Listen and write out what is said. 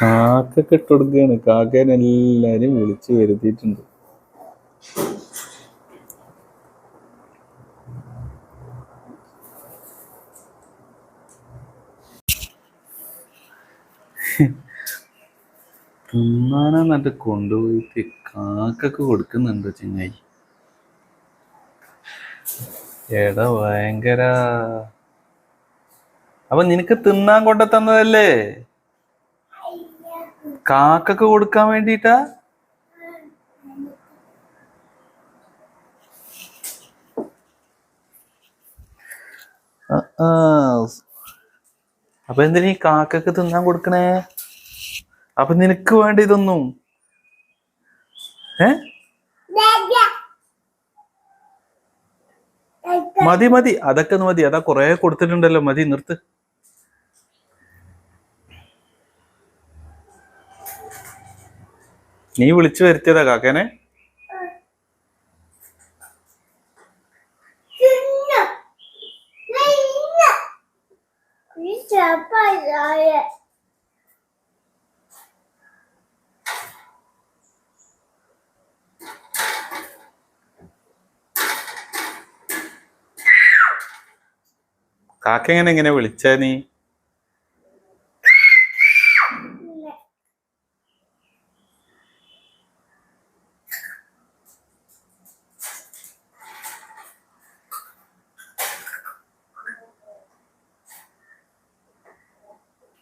കാക്കൊക്കെ കെട്ടൊടുക്കുകയാണ് കാക്കേനെ എല്ലാരും വിളിച്ചു വരുത്തിയിട്ടുണ്ട്. തിന്നാനാന്നിട്ട് കൊണ്ടുപോയിട്ട് കാക്കൊക്കെ കൊടുക്കുന്നുണ്ട് ചെങ്ങായി. എടാ ഭയങ്കര. അപ്പൊ നിനക്ക് തിന്നാൻ കൊണ്ട തന്നതല്ലേ കാക്കൊക്കെ കൊടുക്കാൻ വേണ്ടിട്ടാ? അപ്പൊ എന്തിനാ ഈ കാക്കൊക്കെ തിന്നാൻ കൊടുക്കണേ? അപ്പൊ നിനക്ക് വേണ്ട ഇതൊന്നും. ഏ? മതി മതി. അതൊക്കെ ഒന്ന് മതി. അതാ കൊറേ കൊടുത്തിട്ടുണ്ടല്ലോ. മതി നിർത്ത്. നീ വിളിച്ചു വരുത്തിയതാ കാക്കേനെ. കാക്കെങ്ങനെ കാക്ക എങ്ങനെ എങ്ങനെ വിളിച്ച നീ?